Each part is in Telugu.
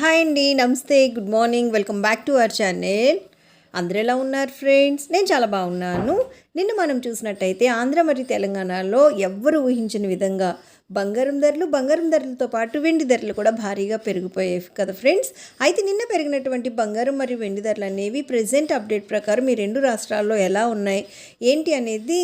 హాయ్ అండి నమస్తే good morning welcome back to our channel. అందరూ ఎలా ఉన్నారు ఫ్రెండ్స్? నేను చాలా బాగున్నాను. నిన్న మనం చూసినట్టయితే ఆంధ్ర మరియు తెలంగాణలో ఎవ్వరు ఊహించిన విధంగా బంగారం ధరలు బంగారం ధరలతో పాటు వెండి ధరలు కూడా భారీగా పెరిగిపోయాయి కదా ఫ్రెండ్స్? అయితే నిన్న పెరిగినటువంటి బంగారం మరియు వెండి ధరలు అనేవి ప్రజెంట్ అప్డేట్ ప్రకారం ఈ రెండు రాష్ట్రాల్లో ఎలా ఉన్నాయి? ఏంటి అనేది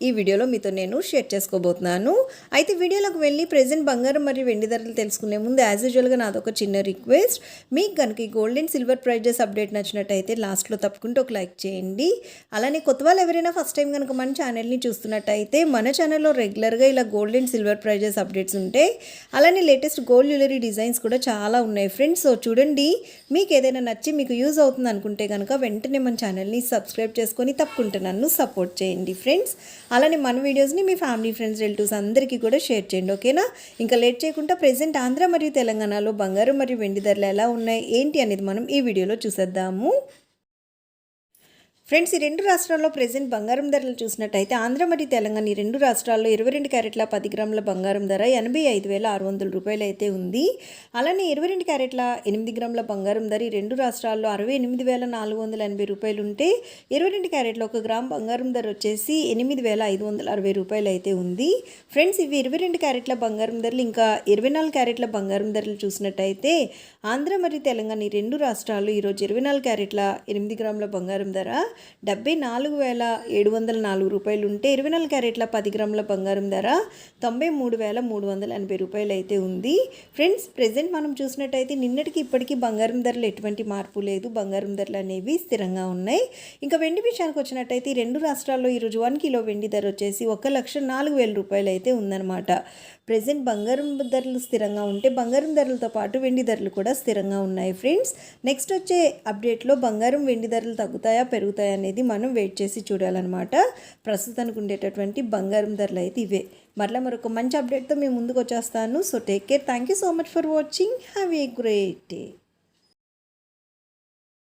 ఈ వీడియోలో మీతో నేను షేర్ చేసుకోబోతున్నాను. అయితే వీడియోలోకి వెళ్ళి ప్రజెంట్ బంగారం మరియు వెండి ధరలు తెలుసుకునే ముందు యాజ్ యూజువల్గా నాదొక చిన్న రిక్వెస్ట్ మీకు కనుక ఈ gold and silver prices update నచ్చినట్టయితే లాస్ట్లో తప్పుకుంటూ ఒక లైక్ చేయండి. అలానే కొత్త వాళ్ళు ఎవరైనా ఫస్ట్ టైం కనుక మన ఛానల్ని చూస్తున్నట్టయితే మన ఛానల్లో రెగ్యులర్గా ఇలా gold and silver prices updates ఉంటాయి అలానే లేటెస్ట్ గోల్డ్ జ్యువెలరీ డిజైన్స్ కూడా చాలా ఉన్నాయి ఫ్రెండ్స్ సో చూడండి మీకు ఏదైనా నచ్చి మీకు యూజ్ అవుతుంది అనుకుంటే కనుక వెంటనే మన ఛానల్ని సబ్స్క్రైబ్ చేసుకొని తప్పకుండా నన్ను సపోర్ట్ చేయండి ఫ్రెండ్స్ అలానే మన వీడియోస్ని మీ ఫ్యామిలీ ఫ్రెండ్స్ రిలేటివ్స్ అందరికీ కూడా షేర్ చేయండి ఓకేనా? ఇంకా లేట్ చేయకుండా ప్రజెంట్ ఆంధ్ర మరియు తెలంగాణలో బంగారం మరియు వెండి ధరలు ఎలా ఉన్నాయి ఏంటి అనేది మనం ఈ వీడియోలో చూసేద్దాము. ఫ్రెండ్స్ ఈ రెండు రాష్ట్రాల్లో ప్రజెంట్ బంగారం ధరలు చూసినట్టయితే ఆంధ్ర మరియు తెలంగాణ ఈ రెండు రాష్ట్రాల్లో ఇరవై రెండు క్యారెట్ల పది గ్రాముల బంగారం ధర ఎనభై ఐదు వేల ఆరు వందల రూపాయలు అయితే ఉంది. అలానే ఇరవై రెండు క్యారెట్ల ఎనిమిది గ్రాముల బంగారం ధర ఈ రెండు రాష్ట్రాల్లో అరవై ఎనిమిది వేల నాలుగు వందల ఎనభై రూపాయలు ఉంటే ఇరవై రెండు క్యారెట్ల ఒక గ్రామ్ బంగారం ధర వచ్చేసి ఎనిమిది వేల ఐదు వందల అరవై రూపాయలు అయితే ఉంది. ఫ్రెండ్స్ ఇవి ఇరవై రెండు క్యారెట్ల బంగారం ధరలు ఇంకా ఇరవై నాలుగు క్యారెట్ల బంగారం ధరలు చూసినట్టయితే ఆంధ్ర మరియు తెలంగాణ ఈ రెండు రాష్ట్రాలు ఈరోజు ఇరవై నాలుగు క్యారెట్ల ఎనిమిది గ్రాముల బంగారం ధర డెబ్బై నాలుగు వేల ఏడు వందల నాలుగు రూపాయలు ఉంటే ఇరవై నాలుగు క్యారెట్ల పది గ్రాముల బంగారం ధర తొంభై మూడు వేల మూడు వందల ఎనభై రూపాయలు అయితే ఉంది. ఫ్రెండ్స్ ప్రజెంట్ మనం చూసినట్టయితే నిన్నటికి ఇప్పటికీ బంగారం ధరలు ఎటువంటి మార్పు లేదు. బంగారం ధరలు అనేవి స్థిరంగా ఉన్నాయి. ఇంకా వెండి విషయానికి వచ్చినట్టయితే ఈ రెండు రాష్ట్రాల్లో ఈరోజు వన్ కిలో వెండి ధర వచ్చేసి ఒక లక్ష నాలుగు వేల రూపాయలు అయితే ఉందన్నమాట. ప్రజెంట్ బంగారం ధరలు స్థిరంగా ఉంటే బంగారం ధరలతో పాటు వెండి ధరలు కూడా స్థిరంగా ఉన్నాయి. ఫ్రెండ్స్ నెక్స్ట్ వచ్చే అప్డేట్లో బంగారం వెండి ధరలు తగ్గుతాయా పెరుగుతాయా అనేది మనం వెయిట్ చేసి చూడాలన్నమాట. ప్రస్తుతానికి ఉండేటటువంటి బంగారం ధరలు అయితే ఇవే. మరలా మరొక మంచి అప్డేట్తో మేము ముందుకు వచ్చేస్తాను so take care thank you so much for watching have a great day